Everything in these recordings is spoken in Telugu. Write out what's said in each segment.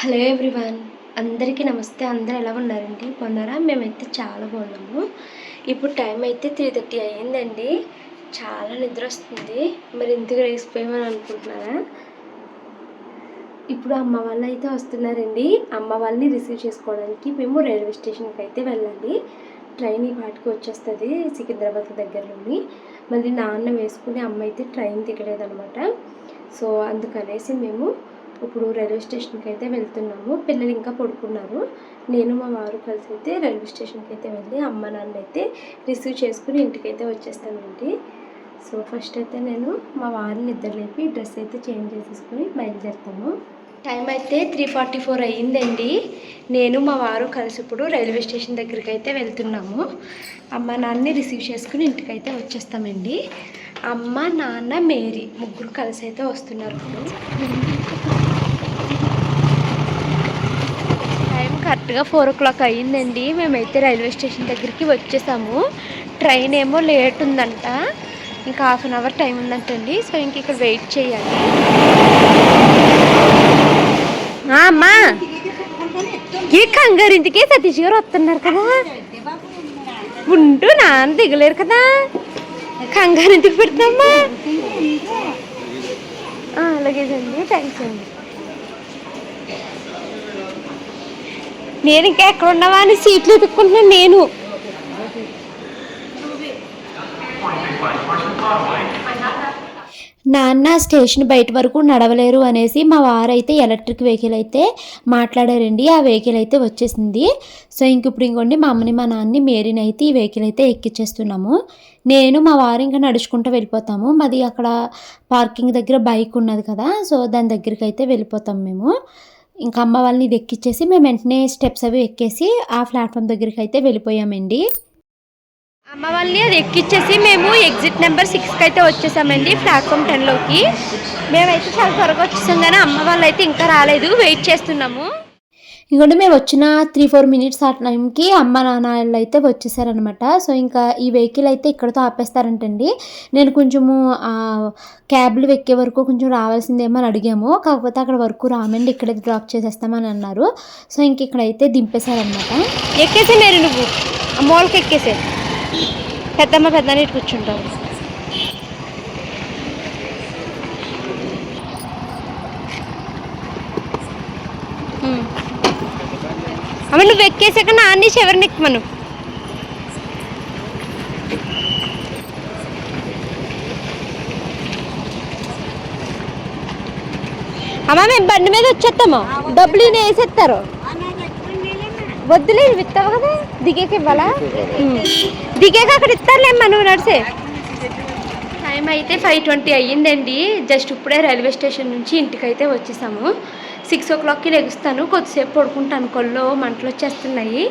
హలో ఎవ్రీవన్ అందరికీ నమస్తే. అందరూ ఎలా ఉన్నారండి? బాగున్నారా? మేమైతే చాలా బాగున్నాము. ఇప్పుడు టైం అయితే త్రీ థర్టీ అయ్యిందండి. చాలా నిద్ర వస్తుంది. మరి ఎందుకు రేసిపోయామని అనుకుంటున్నారా? ఇప్పుడు అమ్మ వాళ్ళు అయితే వస్తున్నారండి. అమ్మ వాళ్ళని రిసీవ్ చేసుకోవడానికి మేము రైల్వే స్టేషన్కి అయితే వెళ్ళాలి. ట్రైన్ ఈ పాటికి వచ్చేస్తుంది సికింద్రాబాద్ దగ్గరలోని. మళ్ళీ నాన్న వేసుకుని అమ్మ అయితే ట్రైన్ దిగలేదనమాట. సో అందుకనేసి మేము ఇప్పుడు రైల్వే స్టేషన్కి అయితే వెళ్తున్నాము. పిల్లలు ఇంకా పడుకున్నారు. నేను మా వారు కలిసి అయితే రైల్వే స్టేషన్కి అయితే వెళ్ళి అమ్మ నాన్న అయితే రిసీవ్ చేసుకుని ఇంటికి అయితే వచ్చేస్తానండి సో ఫస్ట్ అయితే నేను మా వారిని ఇద్దరు లేపి డ్రెస్ అయితే చేంజ్ చేసేసుకుని బయలుదేరుతాము. టైం అయితే త్రీ ఫార్టీ ఫోర్ అయ్యిందండి. నేను మా వారు కలిసి ఇప్పుడు రైల్వే స్టేషన్ దగ్గరికి అయితే వెళ్తున్నాము. అమ్మ నాన్నని రిసీవ్ చేసుకుని ఇంటికి అయితే వచ్చేస్తామండి. అమ్మ నాన్న మేరీ ముగ్గురు కలిసి అయితే వస్తున్నారు. ఇప్పుడు టైం కరెక్ట్గా ఫోర్ ఓ క్లాక్ అయ్యిందండి. మేమైతే రైల్వే స్టేషన్ దగ్గరికి వచ్చేసాము. ట్రైన్ ఏమో లేట్ ఉందంట. ఇంకా హాఫ్ అన్ అవర్ టైం ఉందంటండి. సో ఇంక ఇక్కడ వెయిట్ చేయాలి. అమ్మా! ఈ కంగారింటికి సతీష్ గారు వస్తున్నారు కదా. ఉంటూ నాన్న దిగలేరు కదా. కంగారింటికి పెడతామ్మా అలాగేదండి థ్యాంక్స్ అండి. నేను ఇంకా ఎక్కడ ఉన్నావా అని సీట్లు ఎదుక్కుంటున్నాను నేను. నాన్న స్టేషన్ బయట వరకు నడవలేరు అనేసి మా వారైతే ఎలక్ట్రిక్ వెహికల్ అయితే మాట్లాడారండి. ఆ వెహికల్ అయితే వచ్చేసింది. సో ఇంక ఇప్పుడు ఇంకోండి మా అమ్మని మా నాన్నని మేరీని అయితే ఈ వెహికల్ అయితే ఎక్కిచ్చేస్తున్నాము. నేను మా వారు ఇంకా నడుచుకుంటూ వెళ్ళిపోతాము. మాది అక్కడ పార్కింగ్ దగ్గర బైక్ ఉన్నది కదా సో దాని దగ్గరికి అయితే వెళ్ళిపోతాం మేము. ఇంకా అమ్మ వాళ్ళని ఇది ఎక్కిచ్చేసి మేము వెంటనే స్టెప్స్ అవి ఎక్కేసి ఆ ప్లాట్ఫామ్ దగ్గరికి అయితే వెళ్ళిపోయామండి. అమ్మ వాళ్ళని అది ఎక్కిచ్చేసి మేము ఎగ్జిట్ నెంబర్ సిక్స్కి అయితే వచ్చేసామండి ప్లాట్ఫామ్ టెన్లోకి మేమైతే చాలా త్వరగా వచ్చేసాం కానీ అమ్మ వాళ్ళు అయితే ఇంకా రాలేదు వెయిట్ చేస్తున్నాము. ఇంకోటి మేము వచ్చిన త్రీ ఫోర్ మినిట్స్ ఆ టైంకి అమ్మ నాన్న వాళ్ళు అయితే వచ్చేసారనమాట సో ఇంకా ఈ వెహికల్ అయితే ఇక్కడతో ఆపేస్తారంటండి. నేను కొంచెము క్యాబ్లు ఎక్కే వరకు కొంచెం రావాల్సిందేమో అని అడిగాము. కాకపోతే అక్కడ వరకు రామండి ఇక్కడే డ్రాప్ చేసేస్తామని అన్నారు. సో ఇంక ఇక్కడైతే దింపేశారనమాట ఎక్కేసే మీరు నువ్వు. అమ్మ మోల్కి ఎక్కేసే పెద్దమ్మ పెద్ద నీటి కూర్చుంటావు అమ్మ నువ్వు ఎక్కేసాక నాన్ని చివరిని ఎక్కమను అమ్మ మేము బండి మీద వచ్చేస్తాము డబ్బులు ఈయన వేసేస్తారు వద్దులే ఇస్తావు కదా. దిగేకి ఇవ్వాలా. దిగాక అక్కడ ఇస్తారులేమ్మా నువ్వు నడిసే టైం అయితే ఫైవ్ ట్వంటీ అయ్యిందండి. జస్ట్ ఇప్పుడే రైల్వే స్టేషన్ నుంచి ఇంటికైతే వచ్చేసాము. సిక్స్ ఓ క్లాక్కి లెగుస్తాను. కొద్దిసేపు పడుకుంటాను. కొల్లో మంటలు వచ్చేస్తున్నాయి.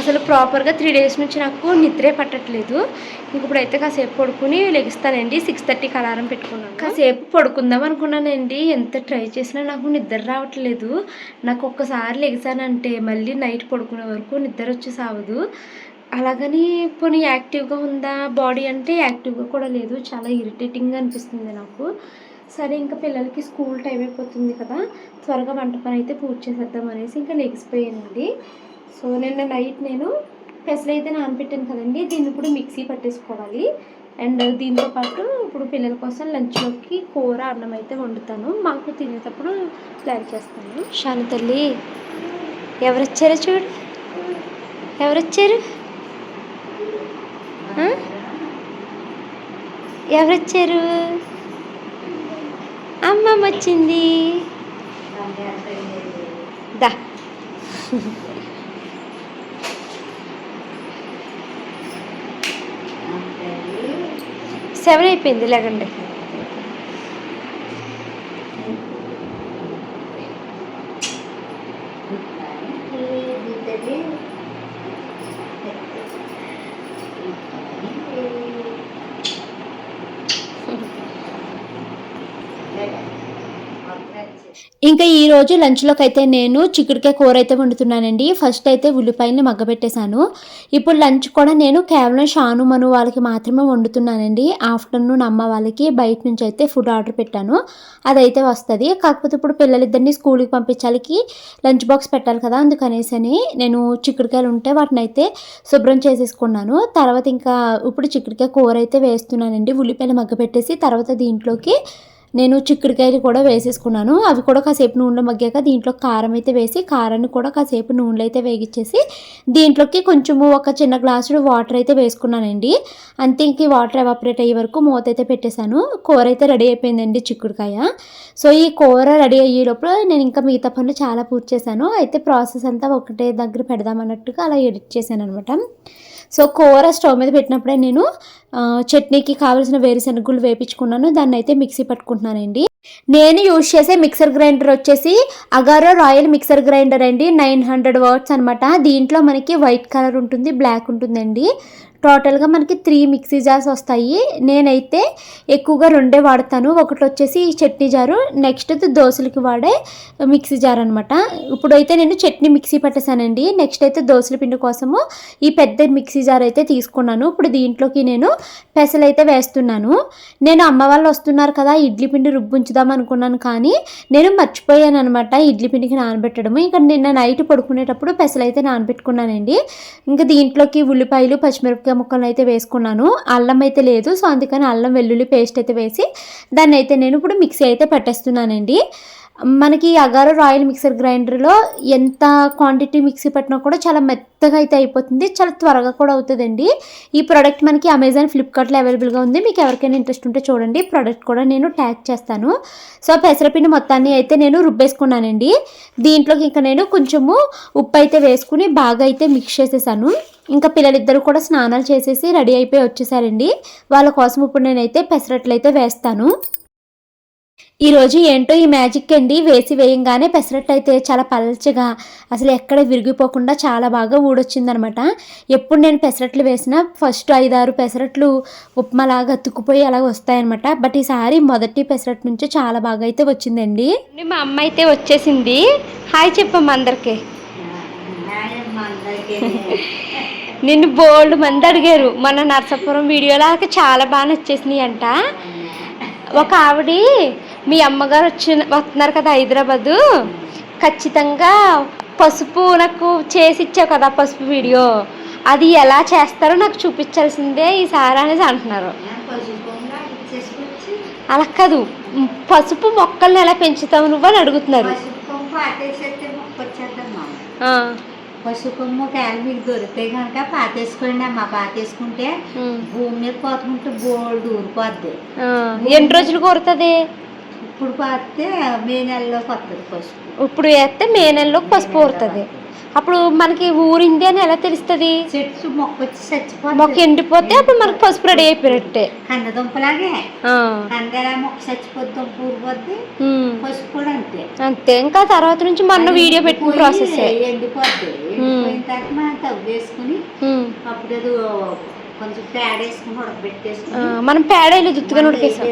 అసలు ప్రాపర్గా త్రీ డేస్ నుంచి నాకు నిద్రే పట్టట్లేదు. ఇంక ఇప్పుడైతే కాసేపు పడుకుని లెగుస్తానండి. సిక్స్ థర్టీకి అలారం పెట్టుకున్నాను. కాసేపు పడుకుందాం అనుకున్నానండి. ఎంత ట్రై చేసినా నాకు నిద్ర రావట్లేదు. నాకు ఒక్కసారి లెగిసానంటే మళ్ళీ నైట్ పడుకునే వరకు నిద్ర వచ్చి సావదు. అలాగని పోనీ యాక్టివ్గా ఉందా బాడీ అంటే యాక్టివ్గా కూడా లేదు. చాలా ఇరిటేటింగ్గా అనిపిస్తుంది నాకు. సరే ఇంకా పిల్లలకి స్కూల్ టైం అయిపోతుంది కదా త్వరగా వంట పని అయితే పూర్తి చేసేద్దాం అనేసి ఇంకా లెగిసిపోయానండి సో నిన్న నైట్ నేను పెసలు అయితే నానపెట్టాను కదండి దీన్ని ఇప్పుడు మిక్సీ పట్టేసుకోవాలి. అండ్ దీంతో పాటు ఇప్పుడు పిల్లల కోసం లంచ్లోకి కూర అన్నం అయితే వండుతాను. మాకు తినేటప్పుడు ప్లాన్ చేస్తాను. శాంతల్లి ఎవరొచ్చారు ఎవరొచ్చారో చూడు? ఎవరొచ్చారు? ఎవరొచ్చారు? అమ్మమ్మ వచ్చింది దా. సెవెన్ అయిపోయింది లేకండి ఈరోజు రోజు లంచ్లోకి అయితే నేను చిక్కుడుకాయ కూర అయితే వండుతున్నానండి. ఫస్ట్ అయితే ఉల్లిపాయలని మగ్గబెట్టేశాను. ఇప్పుడు లంచ్ కూడా నేను కేవలం షాను మను వాళ్ళకి మాత్రమే వండుతున్నానండి. ఆఫ్టర్నూన్ అమ్మ వాళ్ళకి బయట నుంచి అయితే ఫుడ్ ఆర్డర్ పెట్టాను. అదైతే వస్తుంది. కాకపోతే ఇప్పుడు పిల్లలిద్దరిని స్కూల్కి పంపించాలికి లంచ్ బాక్స్ పెట్టాలి కదా అందుకనేసని నేను చిక్కుడుకాయలు ఉంటే వాటిని అయితే శుభ్రం చేసేసుకున్నాను. తర్వాత ఇంకా ఇప్పుడు చిక్కుడుకాయ కూర అయితే వేస్తున్నానండి. ఉల్లిపాయలు మగ్గబెట్టేసి తర్వాత దీంట్లోకి నేను చిక్కుడుకాయలు కూడా వేసేసుకున్నాను. అవి కూడా కాసేపు నూనెలో మగ్గాక దీంట్లో కారం అయితే వేసి కారాన్ని కూడా కాసేపు నూనెలో అయితే వేగించేసి దీంట్లోకి కొంచెము ఒక చిన్న గ్లాసుడు వాటర్ అయితే వేసుకున్నానండి. అంతే ఇంక వాటర్ ఎవాపరేట్ అయ్యే వరకు మూత అయితే పెట్టేశాను. కూర అయితే రెడీ అయిపోయిందండి చిక్కుడుకాయ. సో ఈ కూర రెడీ అయ్యేటప్పుడు నేను ఇంకా మిగతా పనులు చాలా పూర్తి చేశాను. అయితే ప్రాసెస్ అంతా ఒకటే దగ్గర పెడదామన్నట్టుగా అలా ఎడిట్ చేశాను అనమాట సో కూర స్టవ్ మీద పెట్టినప్పుడే నేను చట్నీకి కావాల్సిన వేరుశనగుళ్ళు వేపించుకున్నాను. దాన్ని అయితే మిక్సీ పట్టుకుంటున్నానండి. నేను యూజ్ చేసే మిక్సర్ గ్రైండర్ వచ్చేసి అగారో రాయల్ మిక్సర్ గ్రైండర్ అండి. నైన్ హండ్రెడ్ వర్డ్స్ అనమాట దీంట్లో మనకి వైట్ కలర్ ఉంటుంది బ్లాక్ ఉంటుందండి. టోటల్గా మనకి త్రీ మిక్సీ జార్స్ వస్తాయి. నేనైతే ఎక్కువగా రెండే వాడతాను. ఒకటి వచ్చేసి ఈ చట్నీ జారు నెక్స్ట్ దోశలకి వాడే మిక్సీ జార్ అనమాట ఇప్పుడైతే నేను చట్నీ మిక్సీ పట్టేశానండి నెక్స్ట్ అయితే దోశల పిండి కోసము ఈ పెద్ద మిక్సీ జార్ అయితే తీసుకున్నాను. ఇప్పుడు దీంట్లోకి నేను పెసలు అయితే వేస్తున్నాను. నేను అమ్మ వాళ్ళు వస్తున్నారు కదా ఇడ్లీ పిండి రుబ్బుంచుదాం అనుకున్నాను కానీ నేను మర్చిపోయాను అనమాట ఇడ్లీ పిండికి నానబెట్టడము. ఇంకా నిన్న నైట్ పడుకునేటప్పుడు పెసలు అయితే నానబెట్టుకున్నానండి. ఇంకా దీంట్లోకి ఉల్లిపాయలు పచ్చిమిరపకాయ ముక్కలు అయితే వేసుకున్నాను. అల్లం అయితే లేదు. సో అందుకని అల్లం వెల్లుల్లి పేస్ట్ అయితే వేసి దాన్ని అయితే నేను ఇప్పుడు మిక్సీ అయితే పట్టేస్తున్నానండి. మనకి అగారో రాయల్ మిక్సర్ గ్రైండర్లో ఎంత క్వాంటిటీ మిక్సీ పట్టినా కూడా చాలా మెత్తగా అయితే అయిపోతుంది. చాలా త్వరగా కూడా అవుతుందండి. ఈ ప్రోడక్ట్ మనకి అమెజాన్ ఫ్లిప్కార్ట్లో అవైలబుల్గా ఉంది. మీకు ఎవరికైనా ఇంట్రెస్ట్ ఉంటే చూడండి. ప్రోడక్ట్ కూడా నేను ట్యాగ్ చేస్తాను. సో పెసరపిండి మొత్తాన్ని అయితే నేను రుబ్బేసుకున్నానండి. దీంట్లోకి ఇంకా నేను కొంచెము ఉప్పు అయితే వేసుకుని బాగా అయితే మిక్స్ చేసేసాను. ఇంకా పిల్లలిద్దరూ కూడా స్నానాలు చేసేసి రెడీ అయిపోయి వచ్చేసారండి. వాళ్ళ కోసం ఇప్పుడు నేనైతే పెసరట్లు అయితే వేస్తాను. ఈరోజు ఏంటో ఈ మ్యాజిక్ అండి వేసి వేయంగానే పెసరట్టు అయితే చాలా పల్చగా అసలు ఎక్కడ విరిగిపోకుండా చాలా బాగా ఊడొచ్చిందనమాట. ఎప్పుడు నేను పెసరట్లు వేసినా ఫస్ట్ ఐదారు పెసరట్లు ఉప్మాలాగా అతుక్కుపోయి అలా వస్తాయన్నమాట బట్ ఈసారి మొదటి పెసరట్టు నుంచి చాలా బాగా అయితే వచ్చిందండి. మా అమ్మ అయితే వచ్చేసింది. హాయ్ చెప్పమ్మ అందరికీ. నిన్ను బోల్డ్ మంది అడిగారు. మన నర్సాపురం వీడియోలో వాళ్ళకి చాలా బాగా నచ్చేసినాయి అంట ఒక ఆవిడ మీ అమ్మగారు వచ్చి వస్తున్నారు కదా హైదరాబాదు. ఖచ్చితంగా పసుపు నాకు చేసి ఇచ్చావు కదా పసుపు వీడియో. అది ఎలా చేస్తారో నాకు చూపించాల్సిందే ఈసారి అనేసి అంటున్నారు. అలా కాదు పసుపు మొక్కల్ని ఎలా పెంచుతావు నువ్వు అని అడుగుతున్నారు. పసుపమ్మ కాయలు మీకు దొరికితే కనుక పాతేసుకోండి అమ్మ. పాతేసుకుంటే భూమి మీద పోతుకుంటే బోల్డ్ ఊరిపోద్ది. ఎన్ని రోజులు కోరుతుంది? ఇప్పుడు పాతే మే నెలలో కొత్తది పసుపు. ఇప్పుడు వేస్తే మే నెలలో పసుపు ఊరుతుంది. అప్పుడు మనకి ఊరింది అని ఎలా తెలుస్తుంది? చెట్టు మొక్క వచ్చి చచ్చిపోద్ది మొక్క ఎండిపోతే అప్పుడు మనకు పసుపు రెడీ అయిపోయినట్టే. కందదుంపలాగే. కంద మొక్క చచ్చిపోద్ది దుంప ఊరిపోద్ది. పసుపు కూడా అంతే. అంతే. ఇంకా తర్వాత నుంచి మొన్న వీడియో పెట్టిన ప్రాసెస్ ఎండిపోద్ది. ఎండిపోయిన తర్వాత మనం తవ్వేసుకుని అప్పుడు కొంచెం పేడ వేసుకుని ఉడకబెట్టేసుకుని మనం పేడలు దుత్తుగా ఉడికేసాం.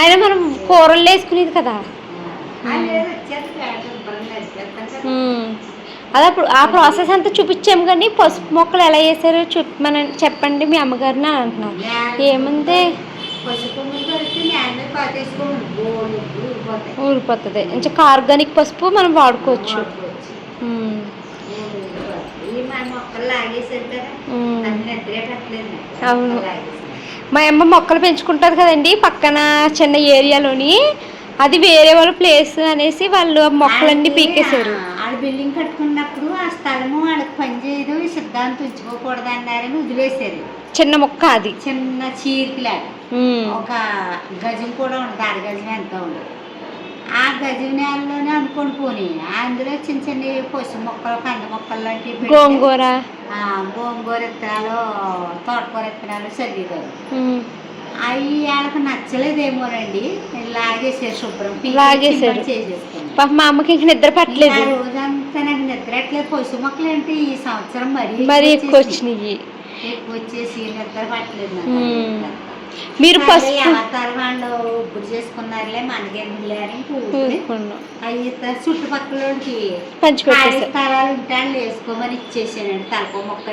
అయినా మనం కూరల్లో వేసుకునేది కదా. అది అప్పుడు ఆ ప్రాసెస్ అంతా చూపించాము కానీ పసుపు మొక్కలు ఎలా వేసారో చూప్ మన చెప్పండి మీ అమ్మగారిని అని అంటున్నారు. ఏముంది? ఊరిపోతుంది ఇంకా ఆర్గానిక్ పసుపు మనం వాడుకోవచ్చు వాడుకోవచ్చు. ఉమ్. ఊరు ఊరిపోతాయి. ఈ మన మొక్కలు లాగేసారు కదా ఉమ్. అన్ని నిద్రే పెట్టలేదు అవును. మా అమ్మ మొక్కలు పెంచుకుంటుంది కదండి పక్కన చిన్న ఏరియాలోని. అది వేరే వాళ్ళ ప్లేస్ అనేసి వాళ్ళు మొక్కలన్నీ పీకేశారు. ఆడ బిల్డింగ్ కట్టుకున్నప్పుడు ఆ స్థలము వాళ్ళకి పని చేయదు ఈ సిద్ధాంతం ఉంచుకోకూడదు అన్నారని వదిలేశారు. చిన్న మొక్క అది. చిన్న చీరికిలాగా. ఉమ్. ఒక గజం కూడా ఉండదు అర గజం ఎంత ఉండదు ఆ గజం నేలలోనే అనుకొని పోనీ. అందులో చిన్న చిన్న పసుపు మొక్కలు కంద మొక్కలు లాంటివి గోంగూర. గోంగూర విత్తనాలు తోటకూర విత్తనాలు చదివారు. అవి వాళ్ళకి నచ్చలేదేమోనండి. లాగేసారు శుభ్రం. చేసేసుకున్నారు. పాప మా అమ్మకి ఇంక నిద్ర పట్టలేదు. రోజంతా నాకు నిద్రట్లేదు పశు మొక్కలు ఏంటి? ఈ సంవత్సరం మరి మరి ఎక్కువ వచ్చినాయి. ఎక్కువ వచ్చేసి నిద్ర పట్టలేదు. మీరు పసుపు చుట్టుపక్కలకి స్థలాలు వేసుకోమని ఇచ్చేసానండి తలకో మొక్క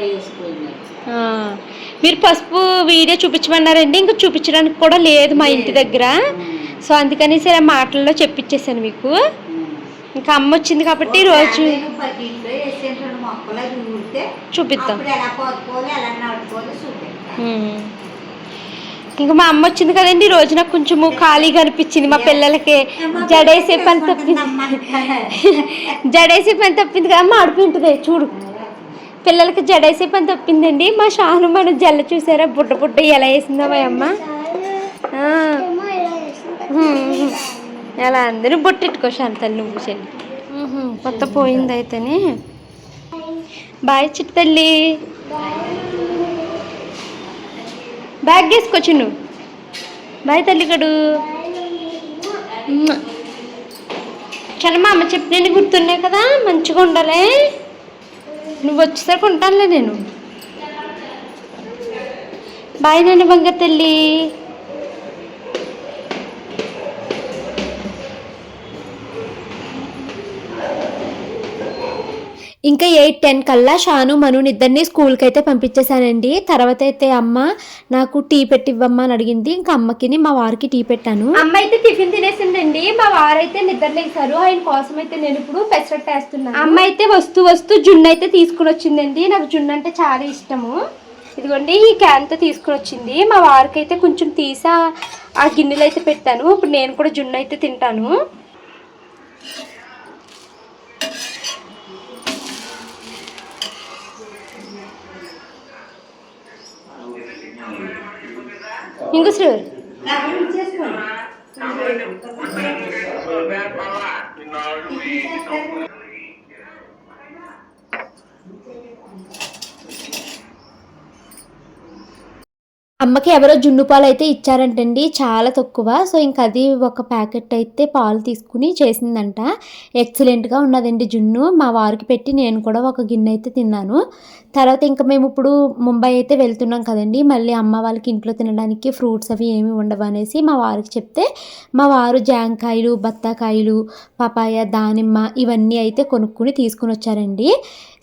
మీరు పసుపు వీడియో చూపించమన్నారండి ఇంకా చూపించడానికి కూడా లేదు మా ఇంటి దగ్గర. సో అందుకని సరే మాటల్లో చెప్పించేసాను మీకు. ఇంకా అమ్మ వచ్చింది కాబట్టి రోజు చూపిద్దాం అప్పుడు ఎలా పోతుకోవాలి ఎలా నడుపుకోవాలి చూపిస్తాం ఉమ్. ఇంకా మా అమ్మ వచ్చింది కదండి రోజు నాకు కొంచెము ఖాళీగా అనిపించింది మా పిల్లలకి. జడేసే పని తప్పింది. జడేసే పని తప్పింది కదా అడుపుంటుంది చూడు. పిల్లలకి జడేసే పని తప్పిందండి. మా షాను మన జల్ల చూసారా బుడ్డ బుడ్డ ఎలా వేసిందో మా అమ్మ. ఎలా అందరూ బొట్టెట్టుకో శాంతలు నువ్వు చెల్లి. కొత్త పోయింది అయితేనే. బాయ్ చిట్టు తల్లి. బ్యాగ్ తీసుకొచ్చి నువ్వు బాయ్ తల్లికడు. చాలా మా అమ్మ చెప్పినవి గుర్తున్నాయి కదా మంచిగా ఉండాలి. నువ్వు వచ్చేసరికి ఉంటానులే నేను. బాయ్ నాన్న బంగారు తల్లి. ఇంకా ఎయిట్ టెన్ కల్లా షాను మను ఇద్దరిని స్కూల్కి అయితే పంపించేశానండి. తర్వాత అయితే అమ్మ నాకు టీ పెట్టి ఇవ్వమ్మా అని అడిగింది. ఇంకా అమ్మకి మా వారికి టీ పెట్టాను. అమ్మ అయితే టిఫిన్ తినేసిందండి. మా వారైతే నిద్ర లేసారు ఆయన కోసం అయితే నేను ఇప్పుడు పెసరట్టు వేస్తున్నాను. అమ్మ అయితే వస్తూ వస్తూ జున్ను అయితే తీసుకుని వచ్చిందండి నాకు జున్ను అంటే చాలా ఇష్టము. ఇదిగోండి ఈ క్యాన్తో తీసుకుని వచ్చింది మా వారికి అయితే కొంచెం తీసా ఆ గిన్నెలు అయితే పెట్టాను. ఇప్పుడు నేను కూడా జున్ను అయితే తింటాను. ఇంకో శ్రీవారు అమ్మకి ఎవరో జున్ను పాలు అయితే ఇచ్చారంటండి చాలా తక్కువ. సో ఇంకా అది ఒక ప్యాకెట్ అయితే పాలు తీసుకుని చేసిందంట. ఎక్సలెంట్గా ఉన్నదండి జున్ను. మా వారికి పెట్టి నేను కూడా ఒక గిన్నె అయితే తిన్నాను. తర్వాత ఇంకా మేము ఇప్పుడు ముంబై అయితే వెళ్తున్నాం కదండి. మళ్ళీ అమ్మ వాళ్ళకి ఇంట్లో తినడానికి ఫ్రూట్స్ అవి ఏమి ఉండవు అనేసి మా వారికి చెప్తే మా వారు జాంకాయలు బత్తాకాయలు పపాయ దానిమ్మ ఇవన్నీ అయితే కొనుక్కుని తీసుకుని వచ్చారండి.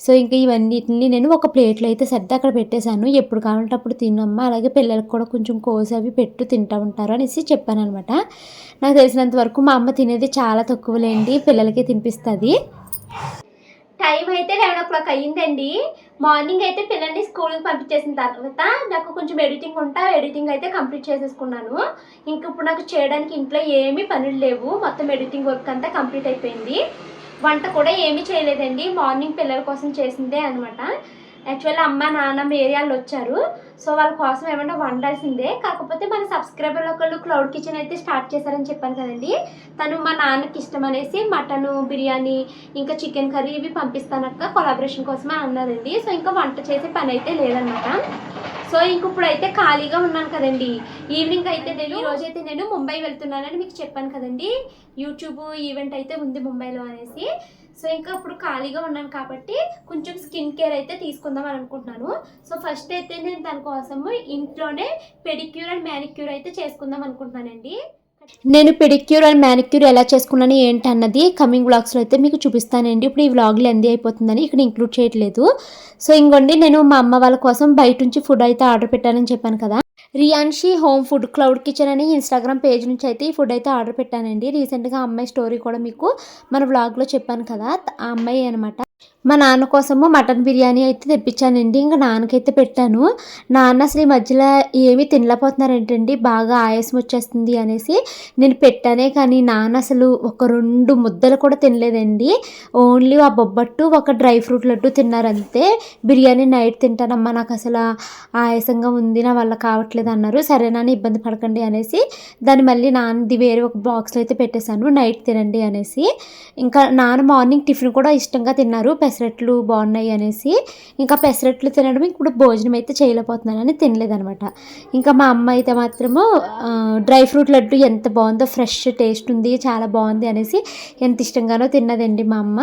సో ఇంకా ఇవన్నిటిని నేను ఒక ప్లేట్లో అయితే సర్ది అక్కడ పెట్టేశాను. ఎప్పుడు కావాలంటే అప్పుడు తినమ్మా అలాగే పిల్లలకు కూడా కొంచెం కోసి అవి పెట్టు తింటూ ఉంటారు అనేసి చెప్పాను అనమాట నాకు తెలిసినంత వరకు మా అమ్మ తినేది చాలా తక్కువలేండి పిల్లలకి తినిపిస్తుంది. టైం అయితే లెవెన్ ఓ క్లాక్ అయ్యిందండి. మార్నింగ్ అయితే పిల్లల్ని స్కూల్కి పంపించేసిన తర్వాత నాకు కొంచెం ఎడిటింగ్ ఉంటా ఎడిటింగ్ అయితే కంప్లీట్ చేసేసుకున్నాను. ఇంక ఇప్పుడు నాకు చేయడానికి ఇంట్లో ఏమీ పనులు లేవు. మొత్తం ఎడిటింగ్ వర్క్ అంతా కంప్లీట్ అయిపోయింది. వంట కూడా ఏమీ చేయలేదండి. మార్నింగ్ పిల్లల కోసం చేసిందే అనమాట యాక్చువల్లీ అమ్మ నాన్న ఏరియాలో వచ్చారు. సో వాళ్ళ కోసం ఏమన్నా వండాల్సిందే. కాకపోతే మన సబ్స్క్రైబర్ ఒకళ్ళు క్లౌడ్ కిచెన్ అయితే స్టార్ట్ చేశారని చెప్పాను కదండి. తను మా నాన్నకి ఇష్టం అనేసి మటన్ బిర్యానీ ఇంకా చికెన్ కర్రీ ఇవి పంపిస్తానక్క. కొలాబరేషన్ కోసమే అన్నారండి. సో ఇంకా వంట చేసే పని అయితే లేదనమాట సో ఇంక ఇప్పుడు అయితే ఖాళీగా ఉన్నాను కదండి. ఈవినింగ్ అయితే నేను ఈ రోజు అయితే నేను ముంబై వెళ్తున్నానని మీకు చెప్పాను కదండి. యూట్యూబ్ ఈవెంట్ అయితే ఉంది ముంబైలో అనేసి. సో ఇంకా ఇప్పుడు ఖాళీగా ఉన్నాను కాబట్టి కొంచెం స్కిన్ కేర్ అయితే తీసుకుందాం అని అనుకుంటున్నాను. సో ఫస్ట్ అయితే నేను దానికోసము ఇంట్లోనే పెడిక్యూర్ అండ్ మ్యానిక్యూర్ అయితే చేసుకుందాం అనుకుంటున్నానండి. నేను పెడిక్యూర్ అండ్ మ్యానిక్యూర్ ఎలా చేసుకున్నాను ఏంటి అన్నది కమింగ్ వ్లాగ్స్లో అయితే మీకు చూపిస్తానండి. ఇప్పుడు ఈ వ్లాగ్లో ఎంది అయిపోతుందని ఇక్కడ ఇంక్లూడ్ చేయట్లేదు. సో ఇంకోండి నేను మా అమ్మ వాళ్ళ కోసం బయట నుంచి ఫుడ్ అయితే ఆర్డర్ పెట్టానని చెప్పాను కదా. Riyanshi home food cloud kitchen అని ఇన్స్టాగ్రామ్ పేజ్ నుంచి అయితే ఈ ఫుడ్ అయితే ఆర్డర్ పెట్టానండి. రీసెంట్గా అమ్మాయి స్టోరీ కూడా మీకు మన వ్లాగ్లో చెప్పాను కదా. ఆ అమ్మాయి అనమాట మా నాన్న కోసము మటన్ బిర్యానీ అయితే తెప్పించానండి. ఇంకా నాన్నకైతే పెట్టాను. నాన్న అసలు ఈ మధ్యలో ఏమీ తినలేకపోతున్నారేంటండి? బాగా ఆయాసం వచ్చేస్తుంది అనేసి నేను పెట్టానే కానీ నాన్న అసలు ఒక రెండు ముద్దలు కూడా తినలేదండి. ఓన్లీ ఆ బొబ్బట్టు ఒక డ్రై ఫ్రూట్ లడ్డు తిన్నారంతే. బిర్యానీ నైట్ తింటానమ్మా నాకు అసలు ఆయాసంగా ఉంది నా వల్ల కావట్లేదు అన్నారు. సరే నాన్న ఇబ్బంది పడకండి అనేసి దాన్ని మళ్ళీ నాన్నది వేరే ఒక బాక్స్లో అయితే పెట్టేశాను. నైట్ తినండి అనేసి. ఇంకా నాన్న మార్నింగ్ టిఫిన్ కూడా ఇష్టంగా తిన్నారు. పెసరట్లు బాగున్నాయి అనేసి ఇంకా పెసరట్లు తినడం ఇప్పుడు భోజనం అయితే చేయలేకపోతున్నానని తినలేదనమాట. ఇంకా మా అమ్మ అయితే మాత్రము డ్రై ఫ్రూట్ లడ్డు ఎంత బాగుందో ఫ్రెష్ టేస్ట్ ఉంది చాలా బాగుంది అనేసి ఎంత ఇష్టంగానో తిన్నదండి మా అమ్మ.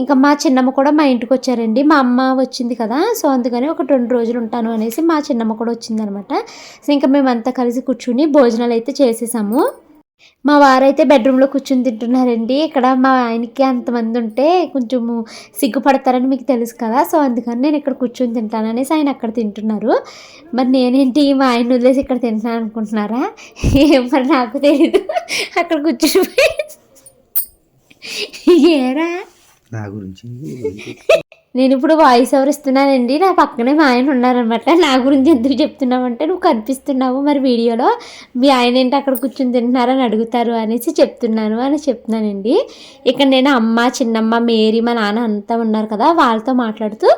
ఇంకా మా చిన్నమ్మ కూడా మా ఇంటికి వచ్చారండి. మా అమ్మ వచ్చింది కదా సో అందుకని ఒక రెండు రోజులు ఉంటాను అనేసి మా చిన్నమ్మ కూడా వచ్చిందనమాట. సో ఇంకా మేమంతా కలిసి కూర్చుని భోజనాలు అయితే చేసేసాము. మా వారైతే బెడ్రూమ్లో కూర్చుని తింటున్నారండి. ఇక్కడ మా ఆయనకి అంతమంది ఉంటే కొంచెము సిగ్గుపడతారని మీకు తెలుసు కదా సో అందుకని నేను ఇక్కడ కూర్చొని తింటాను అనేసి ఆయన అక్కడ తింటున్నారు. మరి నేనేంటి మా ఆయన వదిలేసి ఇక్కడ తింటున్నాను అనుకుంటున్నారా ఏం మరి నాకు తెలీదు. అక్కడ కూర్చుని ఏరా? నా గురించి నేను ఇప్పుడు వాయిస్ ఓవర్ ఇస్తున్నానండి. నా పక్కనే మా ఆయన ఉన్నారనమాట నా గురించి ఎందుకు చెప్తున్నామంటే నువ్వు కనిపిస్తున్నావు మరి వీడియోలో. మీ ఆయన ఏంటి అక్కడ కూర్చొని తింటున్నారని అడుగుతారు అనేసి చెప్తున్నాను అని చెప్తున్నానండి. ఇక్కడ నేను అమ్మ చిన్నమ్మ మేరీ మా నాన్న అంతా ఉన్నారు కదా వాళ్ళతో మాట్లాడుతూ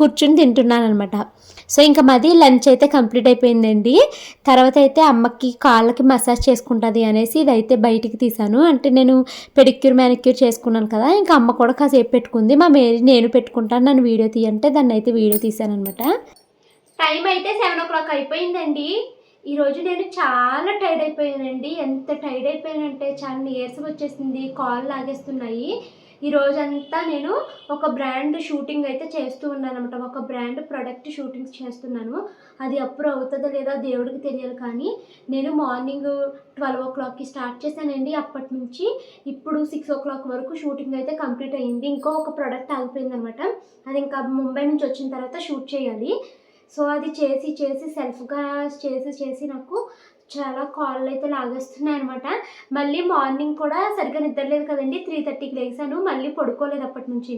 కూర్చుని తింటున్నాను అనమాట సో ఇంకా మాది లంచ్ అయితే కంప్లీట్ అయిపోయిందండి. తర్వాత అయితే అమ్మకి కాళ్ళకి మసాజ్ చేసుకుంటుంది అనేసి ఇదైతే బయటికి తీసాను అంటే నేను పెడిక్యూర్ మ్యానిక్యూర్ చేసుకున్నాను కదా ఇంకా అమ్మ కూడా కాసేపు పెట్టుకుంది. మా మేరీ నేను పెట్టుకుంటాను నన్ను వీడియో తీయంటే దాన్ని అయితే వీడియో తీసాను అనమాట టైం అయితే సెవెన్ ఓ క్లాక్ అయిపోయిందండి ఈరోజు నేను చాలా టైర్డ్ అయిపోయానండి. ఎంత టైర్డ్ అయిపోయానంటే చాలా నీరసం వచ్చేసింది. కాళ్ళు లాగేస్తున్నాయి. ఈ రోజంతా నేను ఒక బ్రాండ్ షూటింగ్ అయితే చేస్తూ ఉన్నాను అనమాట ఒక బ్రాండ్ ప్రొడక్ట్ షూటింగ్స్ చేస్తున్నాను. అది అప్పుడు అవుతుందో లేదో దేవుడికి తెలియదు కానీ నేను మార్నింగ్ ట్వెల్వ్ ఓ క్లాక్కి స్టార్ట్ చేశానండి. అప్పటి నుంచి ఇప్పుడు సిక్స్ ఓ క్లాక్ వరకు షూటింగ్ అయితే కంప్లీట్ అయ్యింది. ఇంకో ఒక ప్రోడక్ట్ ఆగిపోయింది అనమాట అది ఇంకా ముంబై నుంచి వచ్చిన తర్వాత షూట్ చేయాలి. సో అది చేసి చేసి సెల్ఫ్గా చేసి చేసి నాకు చాలా కాళ్ళు అయితే లాగేస్తున్నాయి అనమాట మళ్ళీ మార్నింగ్ కూడా సరిగ్గా నిద్రలేదు కదండి. త్రీ థర్టీకి లేసాను. మళ్ళీ పడుకోలేదు అప్పటి నుంచి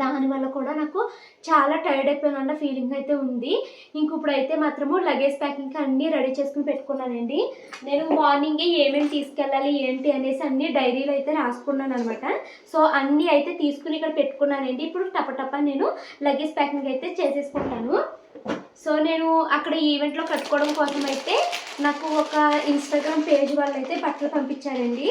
దానివల్ల కూడా నాకు చాలా టైర్డ్ అయిపోయిన ఫీలింగ్ అయితే ఉంది. ఇంక ఇప్పుడైతే మాత్రము లగేజ్ ప్యాకింగ్కి అన్నీ రెడీ చేసుకుని పెట్టుకున్నానండి. నేను మార్నింగే ఏమేమి తీసుకెళ్ళాలి ఏంటి అనేసి అన్ని డైరీలో అయితే రాసుకున్నాను అనమాట సో అన్నీ అయితే తీసుకుని ఇక్కడ పెట్టుకున్నానండి. ఇప్పుడు టపటప నేను లగేజ్ ప్యాకింగ్ అయితే చేసేసుకుంటాను. సో నేను అక్కడ ఈవెంట్లో కట్టుకోవడం కోసం అయితే నాకు ఒక ఇన్స్టాగ్రామ్ పేజ్ వాళ్ళు అయితే బట్టలు పంపించారండి.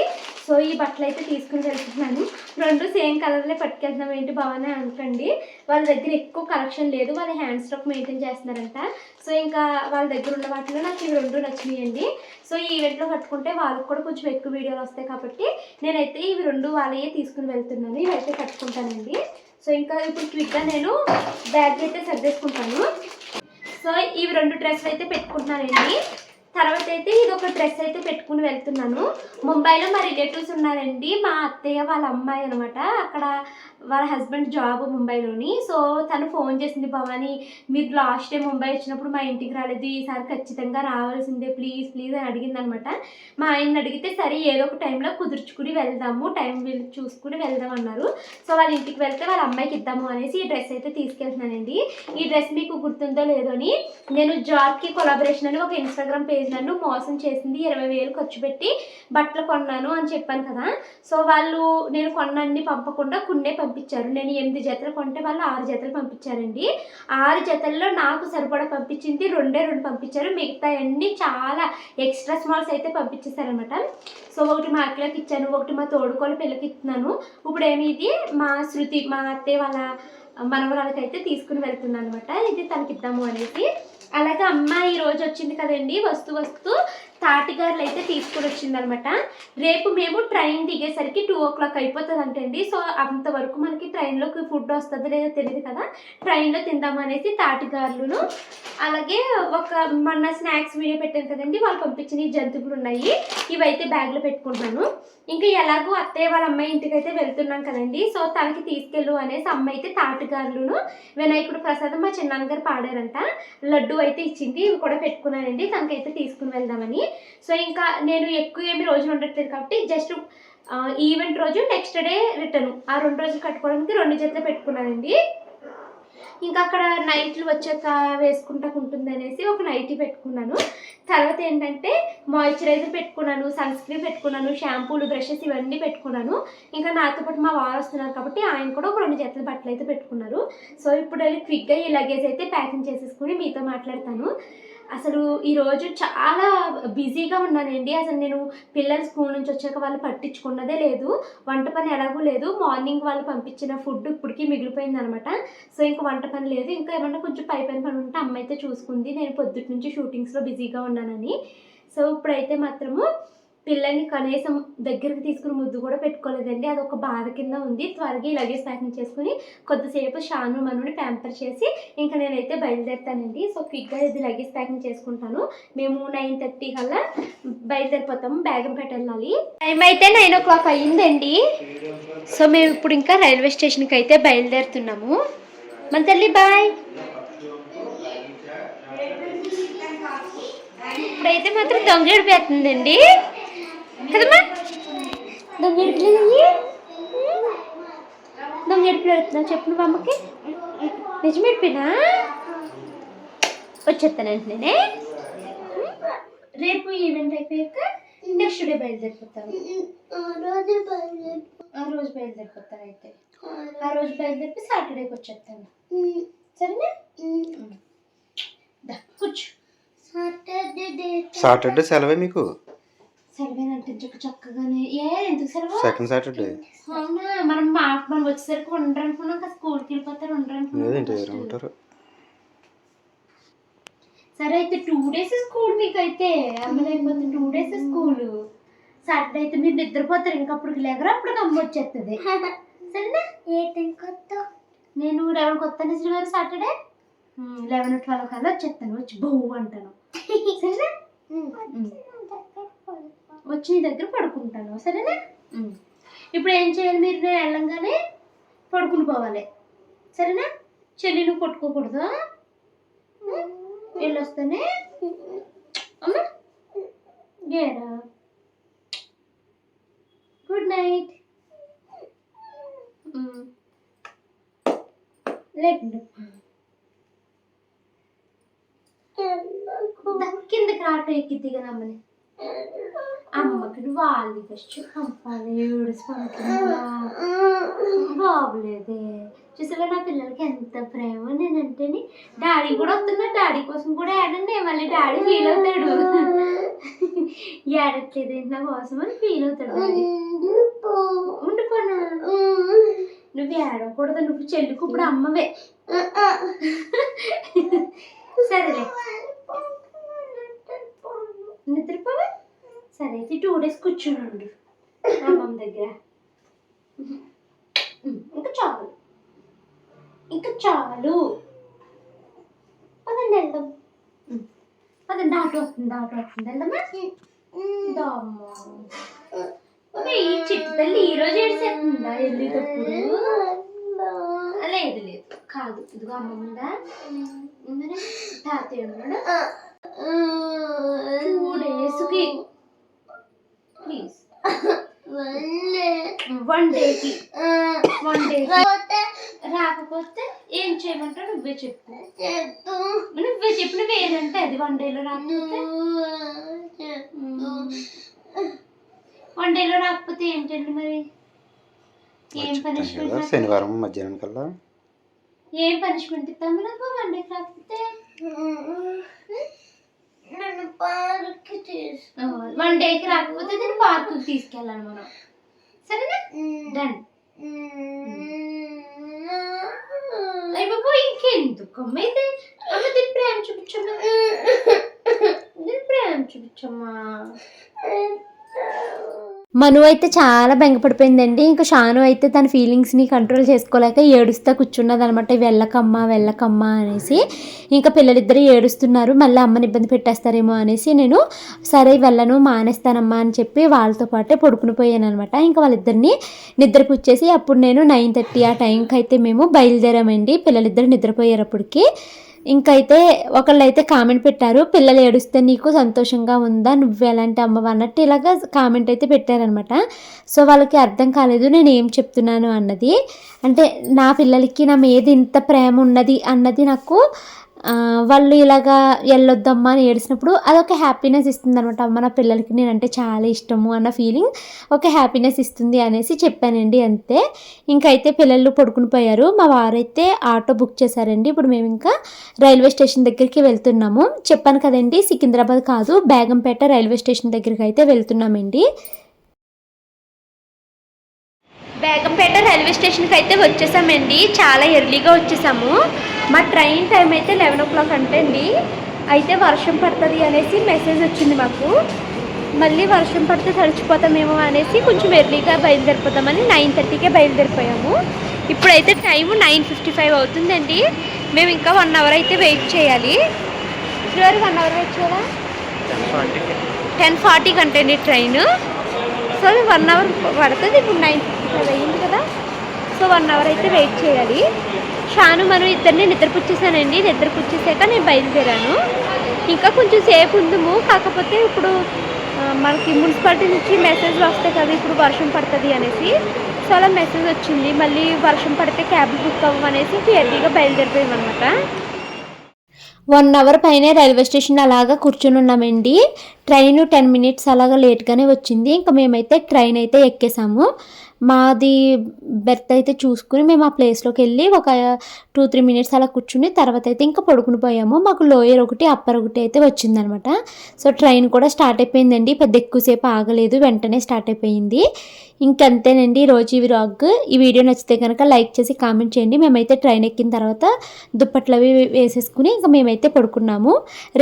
సో ఈ బట్టలు అయితే తీసుకుని వెళ్తున్నాను. రెండు సేమ్ కలర్లే పట్టుకెళ్తున్నాం. ఏంటి బాగానే అనుకోండి. వాళ్ళ దగ్గర ఎక్కువ కలెక్షన్ లేదు. వాళ్ళ హ్యాండ్ స్టాక్ మెయింటైన్ చేస్తున్నారంట. సో ఇంకా వాళ్ళ దగ్గర ఉన్న వాటిలో నాకు ఇవి రెండు నచ్చినాయండి. సో ఈ ఈవెంట్లో కట్టుకుంటే వాళ్ళకి కూడా కొంచెం ఎక్కువ వీడియోలు వస్తాయి కాబట్టి నేనైతే ఇవి రెండు వాళ్ళయే తీసుకుని వెళ్తున్నాను. ఇవైతే కట్టుకుంటానండి. సో ఇంకా ఇప్పుడు క్విక్గా నేను బ్యాగ్ అయితే సర్దేసుకుంటాను. సో ఇవి రెండు డ్రెస్సులు అయితే పెట్టుకుంటున్నానండి. తర్వాత అయితే ఇది ఒక డ్రెస్ అయితే పెట్టుకుని వెళ్తున్నాను. ముంబైలో మా రిలేటివ్స్ ఉన్నారండి. మా అత్తయ్య వాళ్ళ అమ్మాయి అనమాట అక్కడ వాళ్ళ హస్బెండ్ జాబ్ ముంబైలోని. సో తను ఫోన్ చేసింది భవాని మీరు లాస్ట్ టైం ముంబై వచ్చినప్పుడు మా ఇంటికి రాలేదు. ఈసారి ఖచ్చితంగా రావాల్సిందే. ప్లీజ్ ప్లీజ్ అని అడిగింది అనమాట మా ఆయన అడిగితే సరే ఏదో ఒక టైంలో కుదుర్చుకుని వెళ్దాము. టైం వీలు చూసుకుని వెళ్దాం అన్నారు. సో వాళ్ళ ఇంటికి వెళ్తే వాళ్ళ అమ్మాయికి ఇద్దాము అనేసి ఈ డ్రెస్ అయితే తీసుకెళ్తున్నానండి. ఈ డ్రెస్ మీకు గుర్తుందో లేదో అని నేను జాబ్కి కొలాబరేషన్ అని ఒక ఇన్స్టాగ్రామ్ పేజ్ నన్ను మోసం చేసింది. ఇరవై వేలు ఖర్చు పెట్టి బట్టలు కొన్నాను అని చెప్పాను కదా. సో వాళ్ళు నేను కొన్నాన్ని పంపకుండా కొన్నే పంపించారు. నేను ఎనిమిది జతలు కొంటే వాళ్ళు ఆరు జతలు పంపించారండి. ఆరు జతల్లో నాకు సరిపడా పంపించింది రెండే రెండు పంపించారు. మిగతా అన్ని చాలా ఎక్స్ట్రా స్మాల్స్ అయితే పంపించేశారనమాట సో ఒకటి మా అక్కలకి ఇచ్చాను ఒకటి మా తోడుకోలు పిల్లకి ఇస్తున్నాను. ఇప్పుడు ఏమి ఇది? మా శృతి మా అత్తయ్య వాళ్ళ మనవరాలకి అయితే తీసుకుని వెళ్తున్నాను అనమాట ఇది తనకిద్దాము అనేది అనేసి. అలాగే అమ్మ ఈ రోజు వచ్చింది కదండి వస్తూ వస్తూ తాటిగారులు అయితే తీసుకుని వచ్చిందనమాట. రేపు మేము ట్రైన్ దిగేసరికి టూ ఓ క్లాక్ అయిపోతుంది అంటండి సో అంతవరకు మనకి ట్రైన్లోకి ఫుడ్ వస్తుందో లేదో తెలియదు కదా. ట్రైన్లో తిందామనేసి తాటిగారులను అలాగే ఒక మొన్న స్నాక్స్ వీడియో పెట్టాను కదండి వాళ్ళు పంపించిన జంతువులు ఉన్నాయి. ఇవైతే బ్యాగ్లో పెట్టుకుంటున్నాను. ఇంకా ఎలాగో అత్తయ్య వాళ్ళ అమ్మాయి ఇంటికి అయితే వెళ్తున్నాం కదండి. సో తనకి తీసుకెళ్ళు అనేసి అమ్మ అయితే తాటిగారులను వినాయకుడు ప్రసాదం మా చిన్నాన్నగారు పాడారంట. లడ్డు అయితే ఇచ్చింది ఇవి కూడా పెట్టుకున్నానండి. తనకైతే తీసుకుని వెళ్దామని. సో ఇంకా నేను ఎక్కువ ఏమి రోజులు ఉండట్లేదు కాబట్టి జస్ట్ ఈవెంట్ రోజు నెక్స్ట్ డే రిటర్న్. ఆ రెండు రోజులు కట్టుకోవడానికి రెండు జతలు పెట్టుకున్నానండి. ఇంకా అక్కడ నైట్లు వచ్చాక వేసుకుంటా ఉంటుంది అనేసి ఒక నైటీ పెట్టుకున్నాను. తర్వాత ఏంటంటే మాయిశ్చరైజర్ పెట్టుకున్నాను సన్ స్క్రీన్ పెట్టుకున్నాను షాంపూలు బ్రషెస్ ఇవన్నీ పెట్టుకున్నాను. ఇంకా నాతో పాటు మా వారు వస్తున్నారు కాబట్టి ఆయన కూడా ఒక రెండు జతల బట్టలు అయితే పెట్టుకున్నారు. సో ఇప్పుడు వెళ్ళి క్విక్గా ఈ లగేజ్ అయితే ప్యాకింగ్ చేసేసుకుని మీతో మాట్లాడతాను. అసలు ఈరోజు చాలా బిజీగా ఉన్నానండి. అసలు నేను పిల్లలు స్కూల్ నుంచి వచ్చాక వాళ్ళు పట్టించుకున్నదే లేదు. వంట పని ఎలాగూ లేదు. మార్నింగ్ వాళ్ళు పంపించిన ఫుడ్ ఇప్పటికీ మిగిలిపోయింది అనమాట సో ఇంకా వంట పని లేదు. ఇంకా ఏమన్నా కొంచెం పై పని పని ఉంటే అమ్మ అయితే చూసుకుంది. నేను పొద్దుటి నుంచి షూటింగ్స్లో బిజీగా ఉన్నానని. సో ఇప్పుడైతే మాత్రము పిల్లల్ని కనీసం దగ్గరికి తీసుకుని ముద్దు కూడా పెట్టుకోలేదండి. అది ఒక బాధ కింద ఉంది. త్వరగా ఈ లగేజ్ ప్యాకింగ్ చేసుకుని కొద్దిసేపు షాను మనుని ప్యాంపర్ చేసి ఇంకా నేనైతే బయలుదేరుతానండి. సో క్విక్గా ఇది లగేజ్ ప్యాకింగ్ చేసుకుంటాను. మేము నైన్ థర్టీ కల్లా బయలుదేరిపోతాము బేగంపేట వెళ్ళాలి టైం అయితే నైన్ ఓ క్లాక్ అయ్యిందండి. సో మేము ఇప్పుడు ఇంకా రైల్వే స్టేషన్కి అయితే బయలుదేరుతున్నాము. మన తల్లి బాయ్. ఇప్పుడైతే మాత్రం దొంగ ఏడిపోతుందండి కదమ్మా దొంగ ఏడిపోయింది దొంగ ఏడిపోతున్నా చెప్పు నువ్వు అమ్మకి నిజం ఎడిపినా వచ్చేస్తానండి నేనే రేపు ఈవెంట్ అయిపోయాక నెక్స్ట్ డే బయలుదేరిపోతాను ఆ రోజు బయలుదేరిపోతాను అయితే ఆ రోజు బయలుదేరి సాటర్డేకి వచ్చేస్తాను సరేనా కూర్చో సాటర్డే సెలవే మీకు చక్కగానే. ఏ ఎందుకు సెలవు సెకండ్ సాటర్డే అవునా? మనం మా మనం వచ్చేసరికి ఉండరు అనుకున్నాం కదా స్కూల్కి వెళ్ళిపోతారు ఉండరు లేదంటే అనుకున్నాం ఎవరు ఉంటారు. సరే అయితే టూ డేస్ స్కూల్ మీకు అయితే అమ్మలైపోతే టూ డేస్ స్కూల్. సాటర్డే అయితే మీరు నిద్రపోతారు ఇంకా అప్పుడు లేకరు అప్పుడు అమ్మ వచ్చేస్తుంది సరేనా? ఏ టైం కొత్త? నేను లెవెన్ కొత్త శ్రీవారు సాటర్డే లెవెన్ ట్వెల్వ్ కల్లా వచ్చేస్తాను వచ్చి బౌ అంటాను. సరేనా. వచ్చి నీ దగ్గర పడుకుంటాను సరేనా. ఇప్పుడు ఏం చేయాలి మీరు? నేను వెళ్ళంగానే పడుకుని పోవాలి సరేనా? చెల్లి నువ్వు కొట్టుకోకూడదు వెళ్ళొస్తానే? అమ్మా గేరా గుడ్ నైట్. లేకుండా కిందకి రాటో ఎక్కి దిగనమ్మని అమ్మకి నువ్వు వాళ్ళు ఫస్ట్ పంపాలి ఏడుచుకుంటున్నా బాబులేదే చూసావా నా పిల్లలకి ఎంత ప్రేమ నేనంటేని డాడీ కూడా వస్తున్నా డాడీ కోసం కూడా ఏడండి మళ్ళీ డాడీ ఫీల్ అవుతాడు ఏడట్లేదు నా కోసం అని ఫీల్ అవుతాడు ఉండిపోనా నువ్వు ఏడకూడదు నువ్వు చెల్లికి ఇప్పుడు అమ్మవే సరేలే నిద్రపోవా సరే అయితే టూ డేస్ కూర్చుని అమ్మమ్మ దగ్గర. ఇంకా చాలు. ఇంకా చాలు. పదండి వెళ్దాం. పదండి ఆటో వస్తుంది ఆటో వస్తుంది. వెళ్దామా? ఈ చిట్టు తల్లి ఈ రోజు ఏడ్చేస్తుందా? వెళ్ళేటప్పుడు లేదు లేదు. కాదు. ఇదిగో అమ్మ ఉందా మరి తాతయ్య ఉన్నాడా. టూ డేస్కి ప్లీజ్ వన్ డేకి వన్ డేకి రాకపోతే ఏం చేయమంటావు? నువ్వే చెప్పు. నువ్వే చెప్పు. నువ్వు ఏదంటే అది వన్ డేలో రాకపోతే? వన్ డేలో రాకపోతే ఏంటండి మరి? ఏం పనిష్మెంట్ శనివారం మధ్యాహ్నం కల్లా? ఏం పనిష్మెంట్ ఇస్తాము నాకు వన్ డేకి రాకపోతే? నన్ను పార్క్ తీసు వన్ డేకి రాకపోతే నేను పార్కుకి తీసుకెళ్ళాలి మనం. సరేనా? డన్ అయిపోయి ఇంకెందుకు అమ్మ అయితే అమ్మ దీని ప్రేమ చూపించమ్మా. దీని ప్రేమ చూపించమ్మా. మను అయితే చాలా బెంగపడిపోయిందండి. ఇంకా షాను అయితే తన ఫీలింగ్స్ని కంట్రోల్ చేసుకోలేక ఏడుస్తా కూర్చున్నది అనమాట వెళ్ళకమ్మా వెళ్ళకమ్మా అనేసి. ఇంకా పిల్లలిద్దరూ ఏడుస్తున్నారు. మళ్ళీ అమ్మని ఇబ్బంది పెట్టేస్తారేమో అనేసి నేను సరే వెళ్ళను మానేస్తానమ్మా అని చెప్పి వాళ్ళతో పాటే పడుకుని పోయాను అనమాట ఇంకా వాళ్ళిద్దరిని నిద్రపుచ్చేసి అప్పుడు నేను నైన్ థర్టీ ఆ టైంకి అయితే మేము బయలుదేరామండి. పిల్లలిద్దరు నిద్రపోయారు అప్పటికి ఇంకైతే ఒకళ్ళు అయితే కామెంట్ పెట్టారు పిల్లలు ఏడుస్తే నీకు సంతోషంగా ఉందా? నువ్వు ఎలాంటి అమ్మవు అన్నట్టు ఇలాగా కామెంట్ అయితే పెట్టారనమాట సో వాళ్ళకి అర్థం కాలేదు నేను ఏం చెప్తున్నాను అన్నది. అంటే నా పిల్లలకి నా మీద ఇంత ప్రేమ ఉన్నది అన్నది నాకు వాళ్ళు ఇలాగా వెళ్ళొద్దమ్మా అని ఏడిసినప్పుడు అదొక హ్యాపీనెస్ ఇస్తుంది అనమాట అమ్మ నా పిల్లలకి నేనంటే చాలా ఇష్టము అన్న ఫీలింగ్ ఒక హ్యాపీనెస్ ఇస్తుంది అనేసి చెప్పానండి అంతే. ఇంకైతే పిల్లలు పడుకుని పోయారు. మా వారైతే ఆటో బుక్ చేశారండి. ఇప్పుడు మేము ఇంకా రైల్వే స్టేషన్ దగ్గరికి వెళ్తున్నాము. చెప్పాను కదండి సికింద్రాబాద్ కాదు బేగంపేట రైల్వే స్టేషన్ దగ్గరికి అయితే వెళ్తున్నామండి. బేగంపేట రైల్వే స్టేషన్కి అయితే వచ్చేసామండి. చాలా ఎర్లీగా వచ్చేసాము. మా ట్రైన్ టైం అయితే లెవెన్ ఓ క్లాక్ అంటే అండి అయితే వర్షం పడుతుంది అనేసి మెసేజ్ వచ్చింది మాకు. మళ్ళీ వర్షం పడితే తడిచిపోతామేమో అనేసి కొంచెం ఎర్లీగా బయలుదేరిపోతామని నైన్ థర్టీకే బయలుదేరిపోయాము. ఇప్పుడైతే టైం నైన్ ఫిఫ్టీ ఫైవ్ అవుతుందండి. మేము ఇంకా వన్ అవర్ అయితే వెయిట్ చేయాలి. ఇప్పటివరకు వన్ అవర్ వెయిట్ చేయాలా? టెన్ ఫార్టీకి అంటండి ట్రైన్. సో వన్ అవర్ పడుతుంది. ఇప్పుడు నైన్ ఫిఫ్టీ ఫైవ్ అయ్యింది కదా. సో వన్ అవర్ అయితే వెయిట్ చేయాలి. షాను మనం ఇద్దరిని నిద్రపుచ్చేసానండి. నిద్రపుచ్చేసాక నేను బయలుదేరాను. ఇంకా కొంచెం సేపు ఉందము కాకపోతే ఇప్పుడు మనకి మున్సిపాలిటీ నుంచి మెసేజ్ వస్తాయి కదా ఇప్పుడు వర్షం పడుతుంది అనేసి సో అలా మెసేజ్ వచ్చింది. మళ్ళీ వర్షం పడితే క్యాబ్ బుక్ అవ్వమనేసి ఎర్లీగా బయలుదేరిపోయాం అనమాట వన్ అవర్ పైన రైల్వే స్టేషన్ అలాగా కూర్చొని ఉన్నామండి. ట్రైన్ టెన్ మినిట్స్ అలాగా లేట్గానే వచ్చింది. ఇంకా మేమైతే ట్రైన్ అయితే ఎక్కేసాము. మాది బెర్త్ అయితే చూసుకుని మేము ఆ ప్లేస్లోకి వెళ్ళి ఒక టూ త్రీ మినిట్స్ అలా కూర్చుని తర్వాత అయితే ఇంకా పడుకుని పోయాము. మాకు లోయర్ ఒకటి అప్పర్ ఒకటి అయితే వచ్చిందనమాట. సో ట్రైన్ కూడా స్టార్ట్ అయిపోయిందండి. పెద్ద ఎక్కువసేపు ఆగలేదు. వెంటనే స్టార్ట్ అయిపోయింది. ఇంకంతేనండి ఈరోజు ఈ వ్లాగ్ ఈ వీడియో నచ్చితే కనుక లైక్ చేసి కామెంట్ చేయండి. మేమైతే ట్రైన్ ఎక్కిన తర్వాత దుప్పట్లు అవి వేసేసుకుని ఇంకా మేమైతే పడుకున్నాము.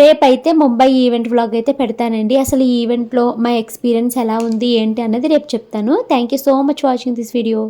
రేపైతే ముంబై ఈవెంట్ వ్లాగ్ అయితే పెడతానండి. అసలు ఈ ఈవెంట్లో మా ఎక్స్పీరియన్స్ ఎలా ఉంది ఏంటి అన్నది రేపు చెప్తాను. Thank you so much watching this video